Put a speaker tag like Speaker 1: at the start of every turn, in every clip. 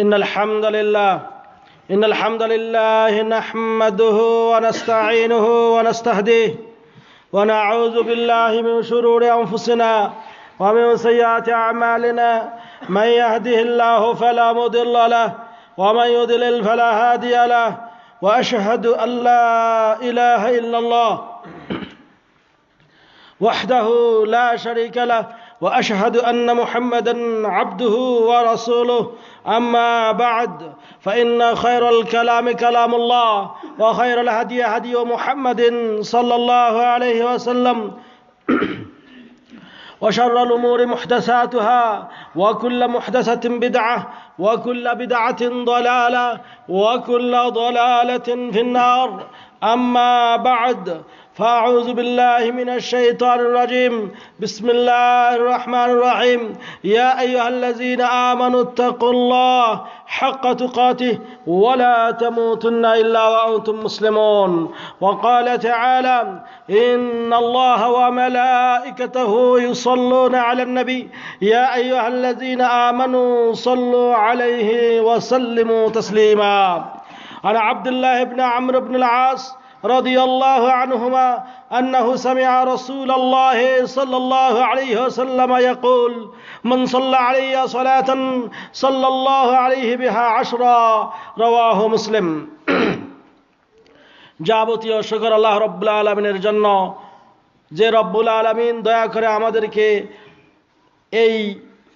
Speaker 1: إن الحمد لله إن الحمد لله نحمده ونستعينه ونستهديه ونعوذ بالله من شرور أنفسنا ومن سيئات أعمالنا. من يهده الله فلا مضل له ومن يضلل فلا هادي له وأشهد أن لا إله إلا الله وحده لا شريك له وأشهد أن محمدا عبده ورسوله. أما بعد فإن خير الكلام كلام الله وخير الهدي هدي محمد صلى الله عليه وسلم. وشر الأمور محدثاتها وكل محدثة بدعة وكل بدعة ضلالة وكل ضلالة في النار. أما بعد فأعوذ بالله من الشيطان الرجيم. بسم الله الرحمن الرحيم. يا أيها الذين آمنوا اتقوا الله حق تقاته ولا تموتن إلا وأنتم مسلمون. وقال تعالى إن الله وملائكته يصلون على النبي. يا أيها الذين آمنوا صلوا عليه وسلموا تسليما. عن عبد الله بن عمرو بن العاص رضي الله عنهما أنه سمع رسول الله صلى الله عليه وسلم يقول من صلى علي صلاة صلى الله عليه بها عشرا رواه مسلم যাবতীয় শুকর আল্লাহ রব্বুল আলমিনের জন্য যে রব্বুল আলমিন দয়া করে আমাদেরকে এই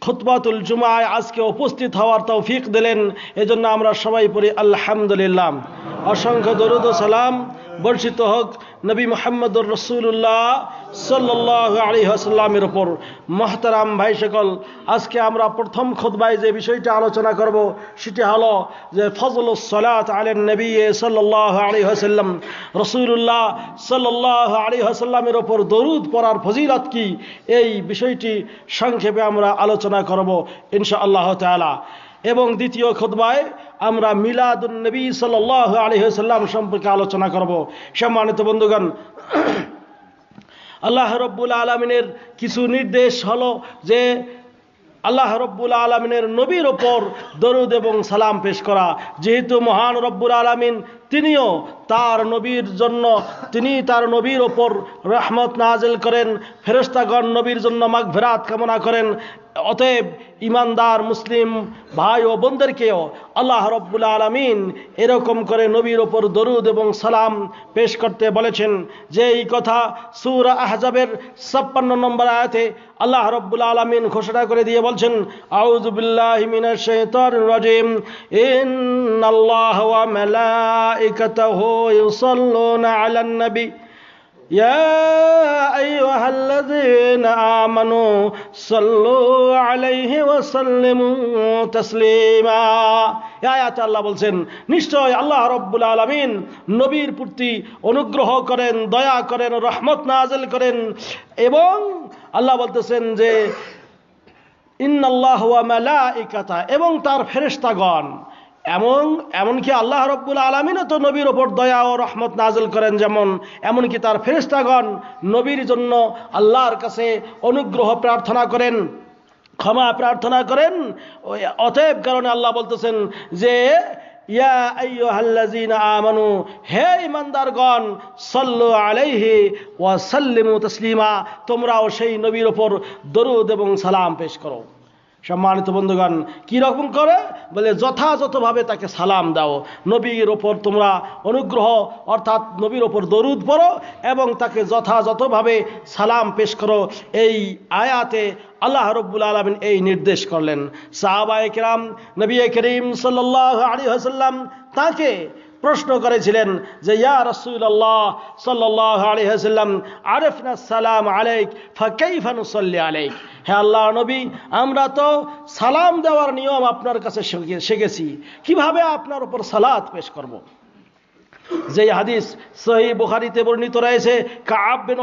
Speaker 1: খুতবাতুল জুমায় আজকে উপস্থিত হওয়ার তৌফিক দিলেন এজন্য আমরা সবাই পড়ি আলহামদুলিল্লাহ অসংখ্য দরুদ ও সালাম বর্ষিত হোক, নবী মোহাম্মদুর রসুল্লাহ সাল্লাহ আলী আসাল্লামের ওপর মহতারাম ভাই সকল, আজকে আমরা প্রথম খোদবায় যে বিষয়টা আলোচনা করব, সেটি হলো যে ফজল সলাত আলেন নবী সাল্লাহ আলী হাসাল্লাম রসুল্লাহ সাল্লাহ আলী হাসাল্লামের ওপর দরুদ পড়ার ফজিলত কি? এই বিষয়টি সংক্ষেপে আমরা আলোচনা করব ইনশা আল্লাহ তালা এবং দ্বিতীয় খোদবায় আমরা মিলাদুল নবী সাল আলহিহাল্লাম সম্পর্কে আলোচনা করব। সম্মানিত বন্ধুগণ, আল্লাহ রব্বুল আলমিনের কিছু নির্দেশ হলো যে আল্লাহ রব্বুল আলমিনের নবীর ওপর দরুদ এবং সালাম পেশ করা। যেহেতু মহান রব্বুল আলমিন তিনিও তার নবীর জন্য, তিনি তার নবীর ওপর রহমত নাজেল করেন ফেরস্তাগণ নবীর জন্য মাগভেরাত কামনা করেন। অতএব ইমানদার মুসলিম ভাই ও বোনদেরকেও আল্লাহ রব্বুল আলমিন এরকম করে নবীর ওপর দরুদ এবং সালাম পেশ করতে বলেছেন যে এই কথা সুর আহজাবের ছাপ্পান্ন নম্বর আয়াতে আল্লাহ রব্বুল আলমিন ঘোষণা করে দিয়ে বলছেন আউজুবিল্লাহিমিনাজিম ইন আল্লাহ মেলাইকাতাহু ইউসাল্লুনা আলান নবী يا أيها الذين آمنوا صلوا عليه وسلموا تسليما আয়াতে আল্লাহ বলছেন নিশ্চয় আল্লাহ রব্বুল আলমিন নবীর প্রতি অনুগ্রহ করেন দয়া করেন রহমত নাজেল করেন এবং আল্লাহ বলতেছেন যে ইন্নাল্লাহ মালাইকাতা এবং তার ফেরেশতাগণ এমন, এমনকি আল্লাহ রব্বুল আলমিনও তো নবীর ওপর দয়া ও রহমত নাজল করেন যেমন, এমনকি তার ফেরিস্তাগণ নবীর জন্য আল্লাহর কাছে অনুগ্রহ প্রার্থনা করেন, ক্ষমা প্রার্থনা করেন। অতএব কারণে আল্লাহ বলতেছেন যে, ইয়া আমানু, হে ঈমানদারগণ, সাল্লু আলাইহি ওয়া সাল্লিমু তাসলিমা, তোমরাও সেই নবীর ওপর দরুদ এবং সালাম পেশ করো। সম্মানিত বন্ধুগণ, কী রকম করে? বলে, যথাযথভাবে তাকে সালাম দাও। নবীর ওপর তোমরা অনুগ্রহ, অর্থাৎ নবীর ওপর দরুদ পড়ো এবং তাকে যথাযথভাবে সালাম পেশ করো। এই আয়াতে আল্লাহ রব্বুল আলমিন এই নির্দেশ করলেন। সাহাবায়ে কেরাম, নবী করিম সাল্লাহ আলী হাসাল্লাম তাকে প্রশ্ন করেছিলেন যে, ইয়া রসুল্লাহ সাল্লাহ হাসাল্লাম আরেফনা সালাম আলেক ফাকেইফানুসল্লি আলেক হ্যাঁ আল্লাহ নবী, আমরা তো সালাম দেওয়ার নিয়ম আপনার কাছে শিখেছি কীভাবে আপনার উপর সালাত পেশ করব। যে হাদিস সহি বুখারিতে বর্ণিত রয়েছে কাব বিন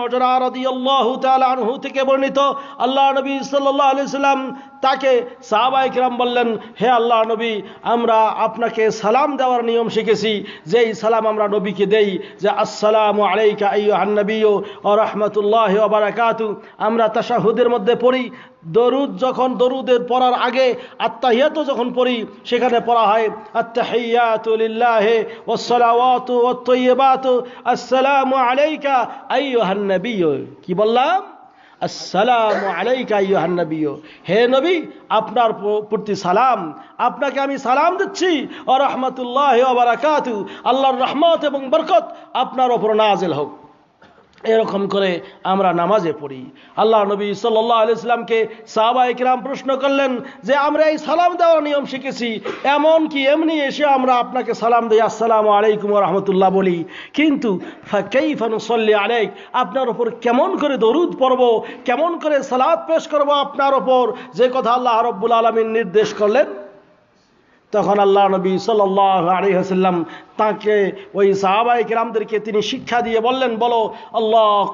Speaker 1: রাদিয়াল্লাহু তাআলা আনহু থেকে বর্ণিত, আল্লাহ নবী সাল্লাল্লাহু আলাইহি সাল্লাম তাকে সাহাবায়ে কিরাম বললেন, হে আল্লাহ নবী, আমরা আপনাকে সালাম দেওয়ার নিয়ম শিখেছি, যেই সালাম আমরা নবীকে দেই, যে আসসালামু আলাইকা আইয়ুহান নবিয়্যু ওয়া রাহমাতুল্লাহি ওয়া বারাকাতু। আমরা তাশাহুদের মধ্যে পড়ি দরুদ যখন দরুদের পড়ার আগে আত্মাহিয়াত যখন পড়ি, সেখানে পড়া হয় আত্তাহিয়াতুলিল্লাহ ওয়াসসালাওয়াত ওয়াত আসসালামু আলাইকা আইয়ুহান নবী কি বললাম? আসসালামু আলাইকা আইয়ুহান নবী হে নবী, আপনার প্রতি সালাম। আপনাকে আমি সালাম দিচ্ছি। ও রহমতুল্লাহ বারাকাতু। আল্লাহর রহমত এবং বরকত আপনার ওপর নাজিল হোক। এরকম করে আমরা নামাজে পড়ি। আল্লাহ নবী সাল্লাহ আলাইসলামকে সাহাবা ইকরাম প্রশ্ন করলেন যে, আমরা এই সালাম দেওয়ার নিয়ম শিখেছি। এমন কি এমনি এসে আমরা আপনাকে সালাম দিই, আসসালামু আলাইকুম রহমতুল্লাহ বলি। কিন্তু ফানুসল্লি আলাইক, আপনার ওপর কেমন করে দরুদ পড়ব, কেমন করে সালাদ পেশ করব আপনার ওপর যে কথা আল্লাহ রব্বুল আলমিন নির্দেশ করলেন। তখন আল্লাহ নবী সাল্লাহ আলী হাসাল্লাম তাকে ওই সাহাবাই কিরামদেরকে তিনি শিক্ষা দিয়ে বললেন বলো আল্লাহ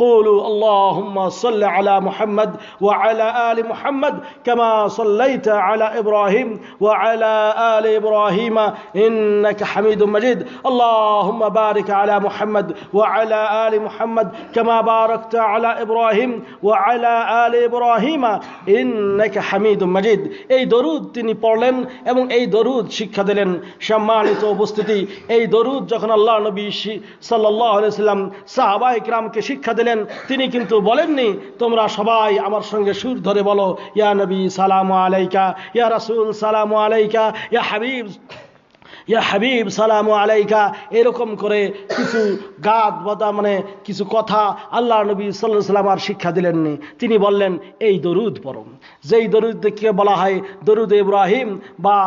Speaker 1: কৌলু আল্লাহ সাল্লাহ আলা মুহাম্মদ ও আলা আলী মুহাম্মদ كما صليت على إبراهيم وعلى آل إبراهيم إنك حميد مجيد اللهم بارك على محمد وعلى آل محمد كما باركت على إبراهيم وعلى آل إبراهيم إنك حميد مجيد এই দরুদ তিনি পড়লেন এবং এই দরুদ শিক্ষা দিলেন সম্মানিত উপস্থিতি এই দরুদ যখন আল্লাহ নবী সাল্লাম সাহাবা ইকরামকে শিক্ষা দিলেন, তিনি কিন্তু বলেননি, তোমরা সবাই আমার সঙ্গে সুর ধরে বলো, ইয়া নবী সালাম আলাইকা, ইয়া রাসুল সালাম আলাইকা, ইয়া হাবিব ইয়া হাবিব, সালাম আলাইকা। এরকম করে কিছু গাদ বদা মানে কিছু কথা আল্লাহ নবী সাল্লাহ সাল্লাম আর শিক্ষা দিলেননি। তিনি বললেন, এই দরুদ পরম যেই দরুদকে বলা হয়, দরুদ ইব্রাহিম বা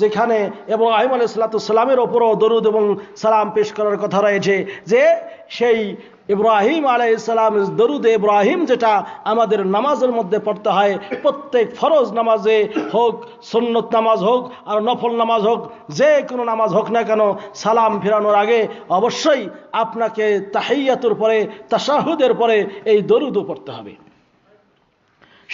Speaker 1: যেখানে ইব্রাহিম আলাই সাল্লামের ওপরও দরুদ এবং সালাম পেশ করার কথা রয়েছে যে, সেই ইব্রাহিম আলাই ইসলাম দরুদ ইব্রাহিম যেটা আমাদের নামাজের মধ্যে পড়তে হয়, প্রত্যেক ফরজ নামাজে হোক, সন্নত নামাজ হোক, আর নফল নামাজ হোক, যে কোনো নামাজ হোক না কেন সালাম ফেরানোর আগে অবশ্যই আপনাকে তাহাইয়াতুর পরে তাসাহুদের পরে এই দরুদও পড়তে হবে।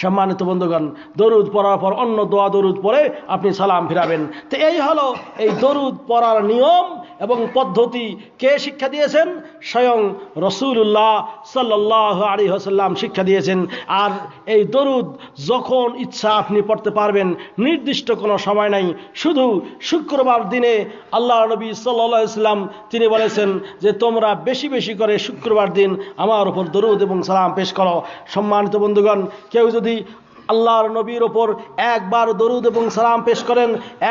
Speaker 1: সম্মানিত বন্ধুগণ, দরুদ পড়ার পর অন্য দোয়া দরুদ পরে আপনি সালাম ফিরাবেন। তো এই হলো এই দরুদ পড়ার নিয়ম এবং পদ্ধতি। কে শিক্ষা দিয়েছেন? স্বয়ং রসুল্লাহ সাল্লাহ আলী হাসাল্লাম শিক্ষা দিয়েছেন। আর এই দরুদ যখন ইচ্ছা আপনি পড়তে পারবেন, নির্দিষ্ট কোনো সময় নাই। শুধু শুক্রবার দিনে আল্লাহ নবী সাল্লাহ তিনি বলেছেন যে, তোমরা বেশি বেশি করে শুক্রবার দিন আমার ওপর দরুদ এবং সালাম পেশ করো। সম্মানিত বন্ধুগণ, কেউ যদি আল্লাহর নবীর ওপর একবার দরুদ এবং সালাম পেশ করেন,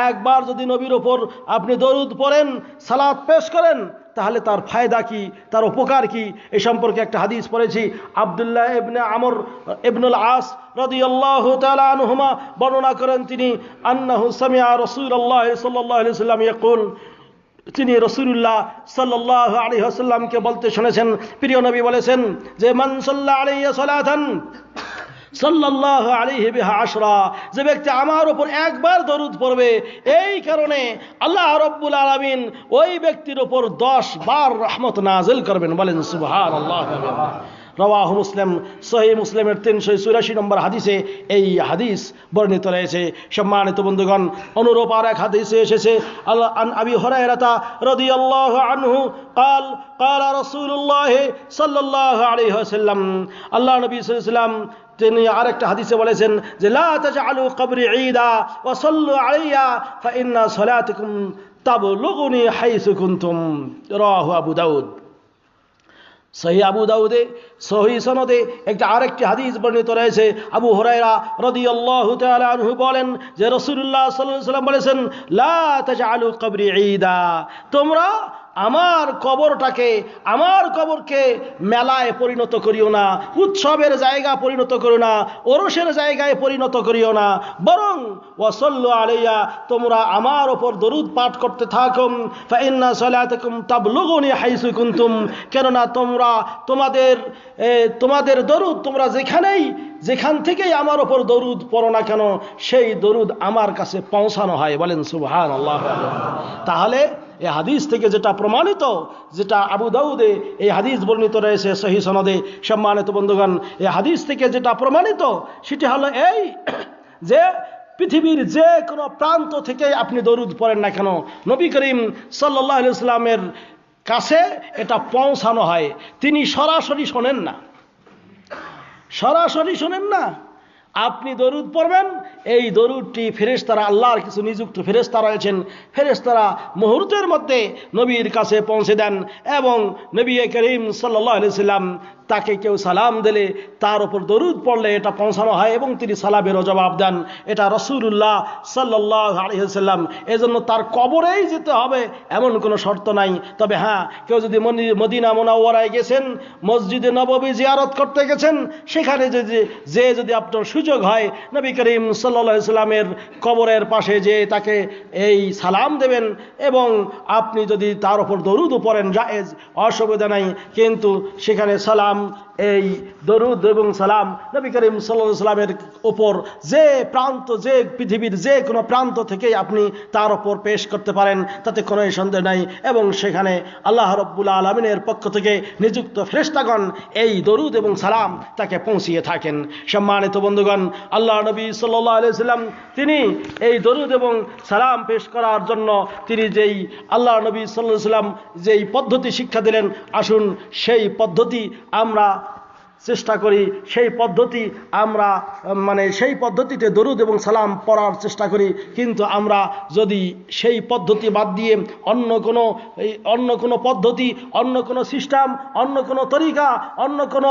Speaker 1: একবার যদি নবীর ওপর আপনি দরুদ পড়েন সালাদ পেশ করেন, তাহলে তার ফায়দা কি, তার উপকার কি? এ সম্পর্কে একটা হাদিস পড়েছি। আবদুল্লাহ ইবনে আমর ইবনুল আস রাদিয়াল্লাহু তাআলা আনহুমা বর্ণনা করেন তিনি, আন্নাহু সামিআ রাসূলুল্লাহ সাল্লাল্লাহু আলাইহি সাল্লাম ইয়াকুল। তিনি রসুল্লাহ সাল্লাহ আলী হাসাল্লামকে বলতে শুনেছেন। প্রিয় নবী বলেছেন যে মানসল্লাহ আলিয়া সালাথান সাল্লাহ আলিহি বিহা আশরা যে ব্যক্তি আমার ওপর একবার দরুদ পড়বে এই কারণে আল্লাহ রব্বুল আলমিন ওই ব্যক্তির ওপর দশ বার রহমত নাজিল করবেন বলেন সুবহান আল্লাহ রওয়াহ মুসলিম সহি মুসলিমের তিনশো চুরাশি নম্বর হাদিসে এই হাদিস বর্ণিত রয়েছে সম্মানিত বন্ধুগণ অনুরূপ আর এক হাদিসে এসেছে আল্লাহ আন আবি হরাইরাতা রাদিয়াল্লাহু আনহু قال قال رسول الله صلى الله عليه وسلم আল্লাহ নবী সাল্লাল্লাহু আলাইহি ওয়াসাল্লাম তিনি আরেকটা হাদিসে বলেছেন যে, লা তাজআলু কবরি ঈদা ওয়া সাল্লু আলাইয়া ফা ইন্না সালাতাকুম তাবলুগুনি হাইসু কুনতুম। রাহু আবু দাউদ। সহি আবু দাউদে সহি সনদে একটা আরেকটি হাদিস বর্ণিত রয়েছে। আবু হরাইরা রাদিয়াল্লাহু তাআলা আনহু বলেন যে রসুল্লাহ আলাইহি বলেছেন, লা তাজআলু কবরি ঈদা। তোমরা আমার কবরটাকে, আমার কবরকে মেলায় পরিণত করিও না, উৎসবের জায়গা পরিণত করিও না, ওরসের জায়গায় পরিণত করিও না। বরং, ওয়াসল্লু আলাইয়া, তোমরা আমার ওপর দরুদ পাঠ করতে থাকুম সলাতুকুম তাবলুগুনি হাইসু কুনতুম, কেননা তোমরা তোমাদের তোমাদের দরুদ, তোমরা যেখানেই, যেখান থেকেই আমার ওপর দরুদ পড়ো না কেন, সেই দরুদ আমার কাছে পৌঁছানো হয়। বলেন সুবহান আল্লাহ তাহলে এই হাদিস থেকে যেটা প্রমাণিত, যেটা আবু দাউদে এই হাদিস বর্ণিত রয়েছে সহি সনদে, সম্মানিত বন্ধুগণ, এই হাদিস থেকে যেটা প্রমাণিত, সেটি হলো এই যে পৃথিবীর যে কোনো প্রান্ত থেকে আপনি দরুদ পড়েন না কেন, নবী করিম সাল্লাহ ইসলামের কাছে এটা পৌঁছানো হয়। তিনি সরাসরি শোনেন না। সরাসরি শোনেন না। আপনি দরুদ পড়বেন এই দরুদটি ফেরেশতারা, আল্লাহর কিছু নিযুক্ত ফেরেশতা রয়েছেন। ফেরেশতারা মুহূর্তের মধ্যে নবীর কাছে পৌঁছে দেন এবং নবী করিম সাল্লাহ সাল্লাম তাকে কেউ সালাম দিলে তার উপর দরুদ পড়লে এটা পৌঁছানো হয় এবং তিনি সালামেরও জবাব দেন। এটা রসুল্লাহ সাল্লাহ আলহিহাল্লাম এজন্য তার কবরেই যেতে হবে এমন কোনো শর্ত নাই। তবে হ্যাঁ কেউ যদি মদিনা মোনাওয়ারায় গেছেন, মসজিদে নববী জিয়ারত করতে গেছেন, সেখানে যদি, যে যদি আপনার সুযোগ হয়, নবী করিম সাল্লা কবরের পাশে যে তাকে এই সালাম দেবেন এবং আপনি যদি তার উপর দরুদ পড়েন জায়েজ, অসুবিধা নাই। কিন্তু সেখানে সালাম এই দরুদ এবং সালাম নবী করিম সাল্লা সাল্লামের ওপর যে প্রান্ত, যে পৃথিবীর যে কোনো প্রান্ত থেকে আপনি তার ওপর পেশ করতে পারেন, তাতে কোনো সন্দেহ নাই এবং সেখানে আল্লাহ রব্বুল আলমিনের পক্ষ থেকে নিযুক্ত ফ্রেস্তাগণ এই দরুদ এবং সালাম তাকে পৌঁছিয়ে থাকেন। সম্মানিত বন্ধুগণ, আল্লাহ নবী সাল্লাহ আলিয়াল্লাম তিনি এই দরুদ এবং সালাম পেশ করার জন্য তিনি যেই আল্লাহ নবী সাল্লাহ সাল্লাম যেই পদ্ধতি শিক্ষা দিলেন, আসুন সেই পদ্ধতি আমরা চেষ্টা করি সেই পদ্ধতি আমরা মানে সেই পদ্ধতিতে দরুদ এবং সালাম পড়ার চেষ্টা করি। কিন্তু আমরা যদি সেই পদ্ধতি বাদ দিয়ে অন্য কোনো অন্য কোনো পদ্ধতি, অন্য কোনো সিস্টেম, অন্য কোনো তরিকা, অন্য কোনো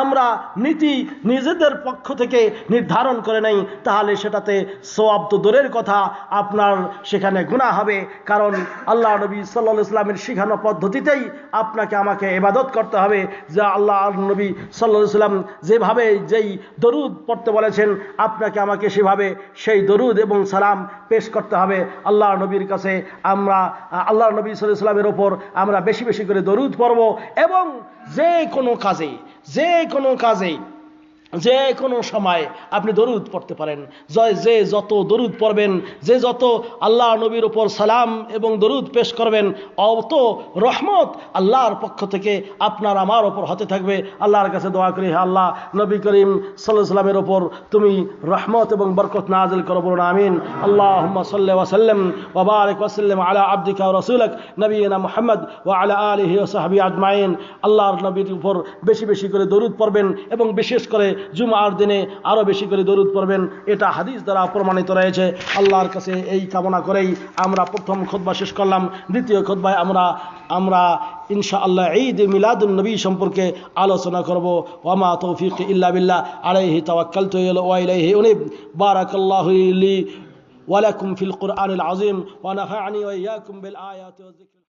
Speaker 1: আমরা নীতি নিজেদের পক্ষ থেকে নির্ধারণ করে নেই, তাহলে সেটাতে সোয়াব তো দূরের কথা, আপনার সেখানে গুণা হবে। কারণ আল্লাহ নবী সাল্লা ইসলামের শিখানো পদ্ধতিতেই আপনাকে আমাকে এবাদত করতে হবে, যা আল্লাহ নবী সাল্লা সাল্লাম যেভাবে যেই দরুদ পড়তে বলেছেন, আপনাকে আমাকে সেভাবে সেই দরুদ এবং সালাম পেশ করতে হবে। আল্লাহ নবীর কাছে আমরা, আল্লাহ নবী সাল্লাহ সাল্লামের ওপর আমরা বেশি বেশি করে দরুদ পড়ব এবং যে কোনো কাজে যে কোনো কাজে যে কোনো সময় আপনি দরুদ পড়তে পারেন। জয় যে যত দরুদ পড়বেন, যে যত আল্লাহ নবীর ওপর সালাম এবং দরুদ পেশ করবেন, অত রহমত আল্লাহর পক্ষ থেকে আপনার আমার ওপর হতে থাকবে। আল্লাহর কাছে দোয়া করি, হে আল্লাহ, নবী করিম সাল্লাহ সাল্লামের ওপর তুমি রহমত এবং বরকত নাজিল করো বলুন, আমিন। আল্লাহ সাল্লাহ ওয়াসাল্লাম ওবারক ওয়াসাল্লাম আলা আব্দিকা রসুলক নবীনা মোহাম্মদ ও আলা আলহি ও সাহাবি আজমাইন। আল্লাহর নবীর উপর বেশি বেশি করে দরুদ পড়বেন এবং বিশেষ করে জুমার দিনে আরও বেশি করে দরুদ পড়বেন। এটা হাদিস দ্বারা প্রমাণিত রয়েছে। আল্লাহর কাছে এই কামনা করেই আমরা প্রথম খোদবা শেষ করলাম। দ্বিতীয় খোদবায় আমরা আমরা ইনশা আল্লাহ ঈদ মিলাদুল নবী সম্পর্কে আলোচনা করব। ওয়ামা তৌফিক ইল্লা বিল্লাহ। আলাইহি তাওয়াক্কালতু ওয়া ইলাইহি উনিব। বারাকাল্লাহু লি ওয়া লাকুম ফিল কুরআনিল আযীম। ওয়া নাফা'নি ওয়া ইয়্যাকুম বিল আয়াতি যিকরিল